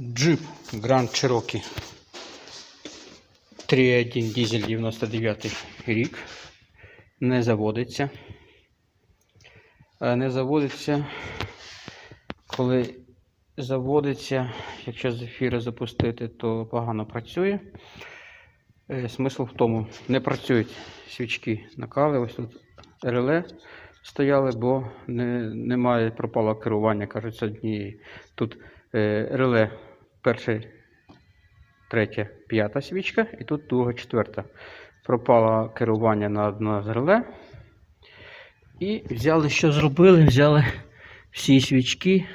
Джип Grand Cherokee 3.1 дизель 99 рік. Не заводиться. Е, Не заводиться, коли заводиться, якщо з ефіру запустити, то погано працює. Е, Смисл в тому, не працюють свічки накали. Ось тут реле стояли, бо не, немає пропало керування, кажуть, з однієї. Тут реле перша, третя, п'ята свічка, і тут друга, четверта. Пропало керування на одне з реле. І взяли, що зробили? Взяли всі свічки,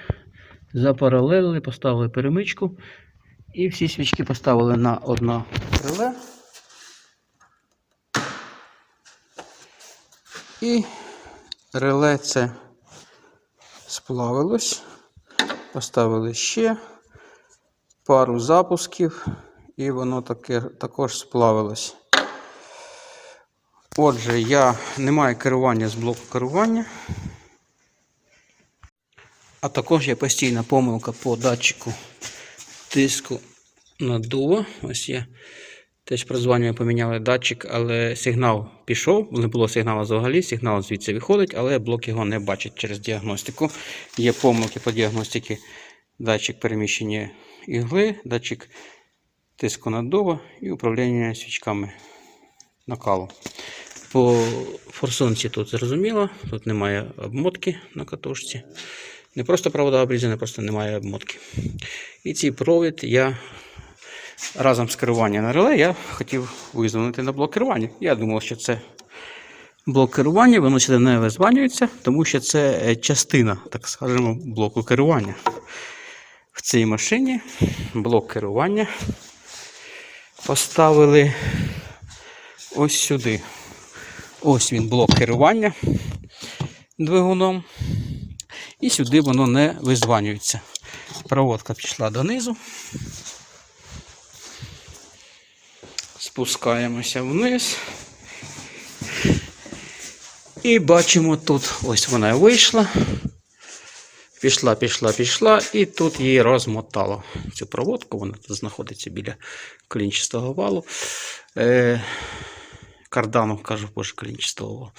запаралелили, поставили перемичку. І всі свічки поставили на одне реле. І реле це сплавилось. Поставили ще пару запусків, і воно таке, також сплавилось. Отже, я не маю керування з блоку керування. А також є постійна помилка по датчику тиску наддува. Ось я теж прозванюю, поміняли датчик, але сигнал пішов. Не було сигналу взагалі, сигнал звідси виходить, але блок його не бачить через діагностику. Є помилки по діагностиці. Датчик переміщення ігли, датчик тиску наддува і управління свічками накалу. По форсунці тут зрозуміло, тут немає обмотки на катушці. Не просто провода обрізані, просто немає обмотки. І цей провід я разом з керуванням на реле я хотів визвонити на блок керування. Я думав, що це блок керування, воно сюди не визванюється, тому що це е, частина, так скажемо, блоку керування. В цій машині блок керування поставили ось сюди. Ось він блок керування двигуном. І сюди воно не визванюється. Проводка пішла донизу. Спускаємося вниз. І бачимо тут, ось вона вийшла. Пішла, пішла, пішла, і тут її розмотало. Цю проводку, вона тут знаходиться біля клінчастого валу. Е, кардану, кажу, боже, клінчастого валу.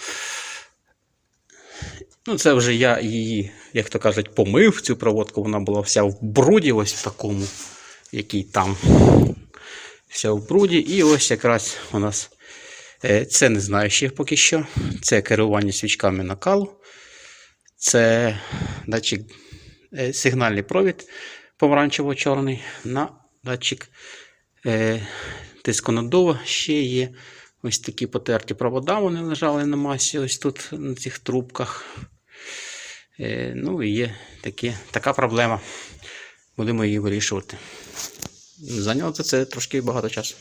Ну, це вже я її, як то кажуть, помив цю проводку. Вона була вся в бруді, ось в такому, який там. Вся в бруді. І ось якраз у нас е, це не знаю ще поки що. Це керування свічками накалу. Це датчик, е, сигнальний провід помаранчево-чорний на датчик е, тиску. Ще є ось такі потерті провода, вони лежали на масі, ось тут на цих трубках. Ну і є такі, така проблема. Будемо її вирішувати. Зайняло це трошки багато часу.